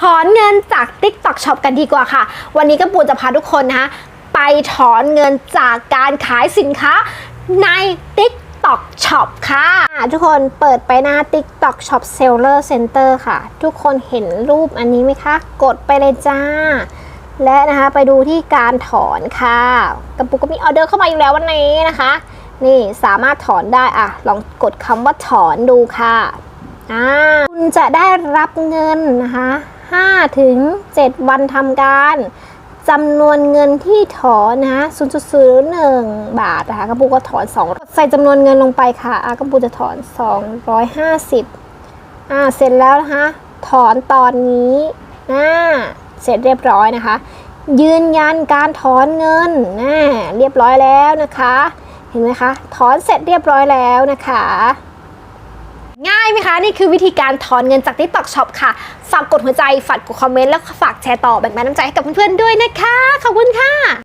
ถอนเงินจาก TikTok Shop กันดีกว่าค่ะ วันนี้ก็ปูจะพาทุกคนนะคะไปถอนเงินจากการขายสินค้าใน TikTok Shop ค่ะ ทุกคนเปิดไปหน้า TikTok Shop Seller Center ค่ะ ทุกคนเห็นรูปอันนี้ไหมคะ กดไปเลยจ้า และนะคะไปดูที่การถอนค่ะกระปุกก็มีออเดอร์เข้ามาอีกแล้ววันนี้นะคะ นี่สามารถถอนได้อะลองกดคำว่าถอนดูค่ะคุณจะได้รับเงินนะคะ 5 ถึง 7 วันทำการจำนวนเงินที่ถอนนะคะ0.01 บาทนะคะกระปุกก็ถอน 2 ใส่จำนวนเงินลงไปค่ะอะกระปุกจะถอน 250อ่าเสร็จแล้วนะคะถอนตอนนี้อ่าเสร็จเรียบร้อยนะคะ ยืนยันการถอนเงินน่าเรียบร้อยแล้วนะคะ เห็นไหมคะ ถอนเสร็จเรียบร้อยแล้วนะคะ ง่ายไหมคะ นี่คือวิธีการถอนเงินจาก TikTok Shop ค่ะ ฝากกดหัวใจ ฝากกดคอมเมนต์ แล้วฝากแชร์ต่อแบ่งปันน้ำใจให้กับเพื่อนๆด้วยนะคะ ขอบคุณค่ะ